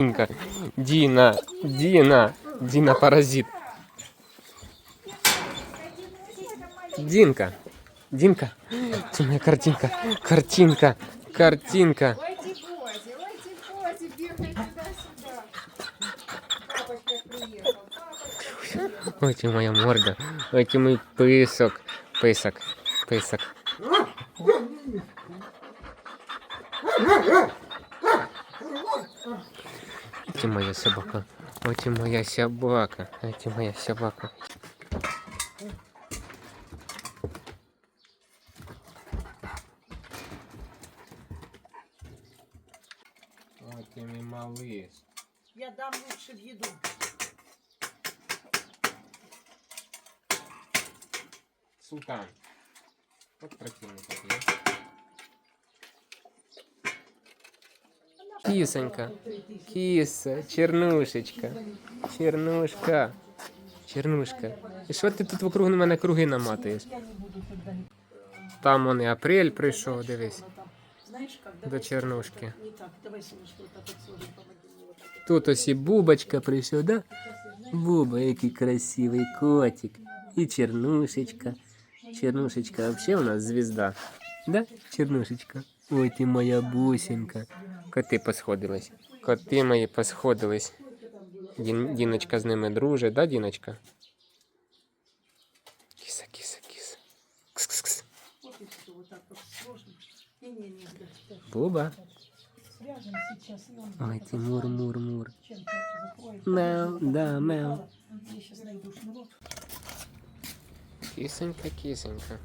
Динка, Дина, Дина, Дина паразит. Динка, Динка, это моя картинка, картинка, картинка. Ой, ты моя морда, ой, ты мой писок, писок, писок. Ой, ты моя собака, ой, ты моя собака, ой, ты моя собака. Ой, ты мой малыш. Я дам лучше в еду. Султан. Вот противный Кисонька. киса, чернушечка. Чернушка. Чернушка. І що ти тут вокруг на мене круги наматуєш? Там он і апрель прийшов, дивись. До чернушки. Тут ось і бубочка прийшов, да? Буба, який красивий котик. І чернушечка. Чернушечка взагалі у нас звізда. Да? Чернушечка. Ой, ти моя бусинка. Коти посходились. Коти мої посходились. Дін, Діночка з ними друже, да, Діночка? Кіса, кіса, кіса. Кс -кс -кс. Буба. Ой, ти мур, мур, мур. Мел, да, Мел. Кисенька, кисенька.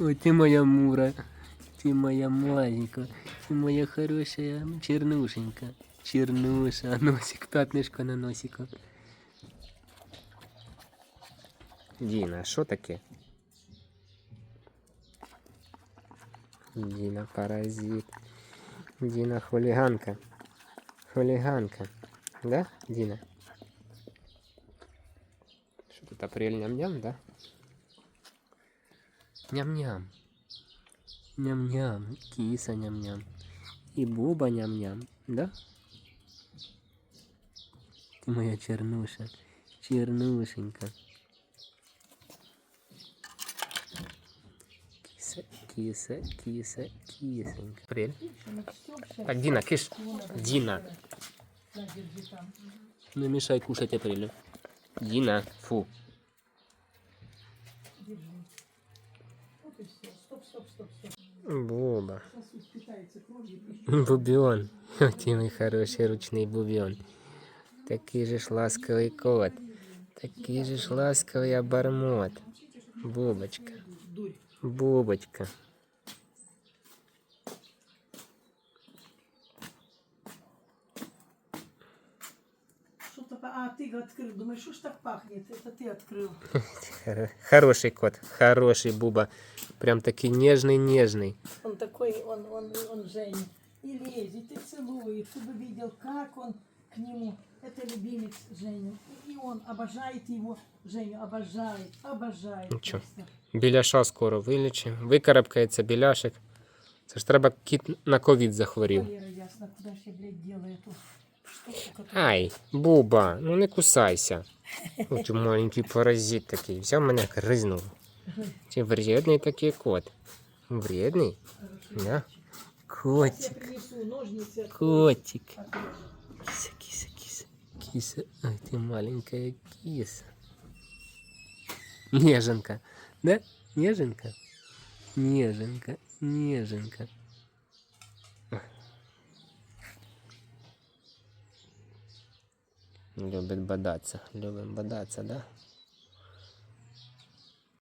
Ой, ты моя мура, ты моя маленькая, ты моя хорошая чернушенька. Чернуша, носик, пятнышко на носику. Діна, що таке? Діна паразит. Діна хуліганка. Хуліганка. Да, Діна? Що тут апрель ням-ням, да? Ням-ням. Ням-ням. Киса ням-ням. І Буба ням-ням, да? Ти моя чернуша. Чернушенька. Киса, киса, киса, кисонька. Апрель. Так, Дина, киш. Дина. Не мешай кушать апрелю. Дина, фу. Держи Вот и все. Стоп, стоп, стоп, стоп. Буба. Сосуд питается кровью. Бубіон. Ти мій хороший ручний бубіон. Такий же ж ласковий кот. Такий же ж ласковий обормот. Бубочка. Дурь. Бубочка. А, ты открыл. Думаешь, что ж так пахнет? Это ты открыл. Хоро- Хороший кот. Хороший Буба. Прям такий нежный-нежный. Он такой, он, он, он Женя. И лезет, и целует. Ты бы видел, как он к нему. Это любимец Женю. И он обожает его. Женю обожает, обожает. Ничего. просто. Біляша скоро вилічимо. Викарабкається біляшик. Це ж треба кіт на ковід захворів. Валера, ясно, куда же я, блядь, делаю эту штуку, которую... Ай, Буба, ну не кусайся. Ось маленький паразит такий. Взяв мене гризнув. Чи вредний такий кот? Вредний? Да? Котик, котик. Киса, киса, киса. Киса. Ай, ты маленькая киса. Неженка. Да? Неженка? Неженка, неженка. Любит бодаться. Любим бодаться, да?